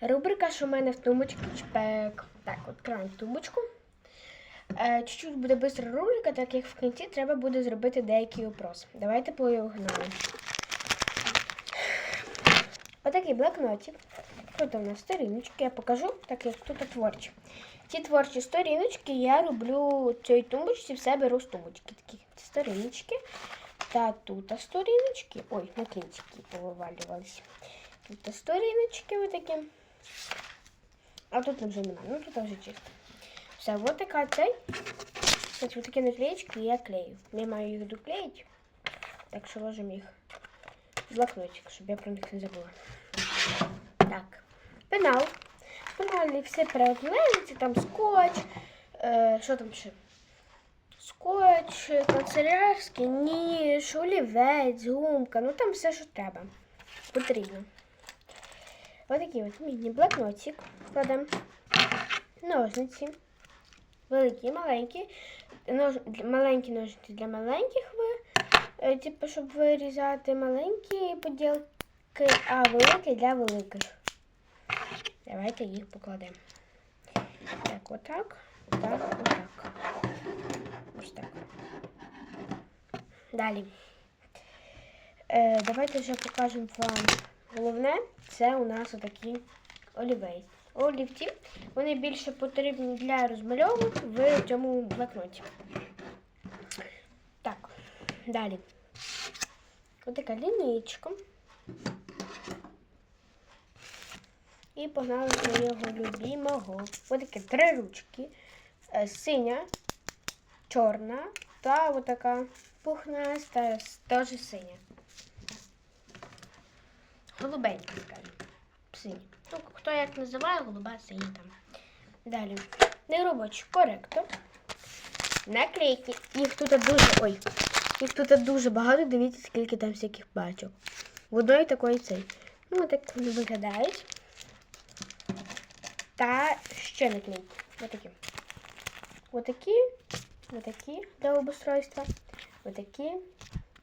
Рубрика, що в мене в тумбочці чпек. Так, відкриваємо тумбочку. Е, Чуть-чуть буде бистра рубрика, так як в кінці треба буде зробити деякий опрос. Давайте погнали. Отакий блокнотик. Тут у нас сторіночки, я покажу, так як тут творчі. Ці творчі сторіночки я роблю цій тумбочці, все беру з тумбочки. Такі сторіночки. Та тут сторіночки. Ой, на кінчики повивалювалися. Тут сторіночки отакі. А тут вже немає. Ну тут вже чисто. Все, вот така цей. Ось ось такі наклеєчки я клею. Я маю їх доклеїти. Так що ложимо їх в блокнотик, щоб я про них не забула. Так, пенал. Пеналі все переклеюється, там скотч. Е, що там ще? Скотч, канцелярський ніж, олівець, гумка. Ну там все, що треба. Потрібно. Ось такий от міні-блокнотик. Складемо. Ножниці. Великі, маленькі. Нож... Маленькі ножниці для маленьких ви. е, Типу, щоб вирізати маленькі поділки, а великі для великих. Давайте їх покладемо. Так, отак, отак, отак. Ось так. Далі. Е, давайте вже покажемо вам головне. Це у нас отакі олівець. Олівці. Вони більше потрібні для розмальовок в цьому блокноті. Так, далі. Отака лінійка. І погнали до його любимого. Ось такі три ручки. Е, Синя, чорна та отака пухнаста, теж синя. Голубенька, скажімо. Синя. Ну, хто як називає, голуба синя там. Далі. Неробочий коректор. Наклейки. Їх тут дуже. Ой. Їх тут дуже багато. Дивіться, скільки там всяких бачок. В одної такої цей. Ну, так вони виглядають. Та ще наклейки. Отакі. Отакі. Отакі для обустройства. Отакі.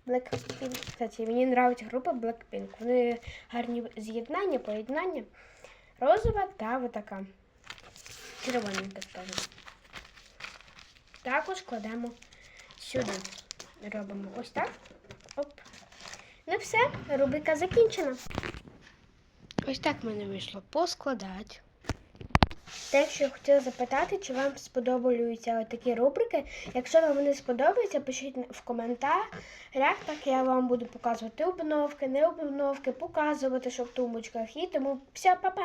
Blackpink. Кстати, мені подобається група Blackpink. Вони гарні з'єднання, поєднання. Розова та отака. Червоненька, скажімо. Також кладемо сюди. Робимо ось так. Оп. Ну все, рубрика закінчена. Ось так в мене вийшло поскладати. Те, що я хотіла запитати, чи вам сподобаються такі рубрики. Якщо вам вони сподобаються, пишіть в коментарях. Так я вам буду показувати обновки, не обновки, показувати, що в тумбочках. І тому все, па-па!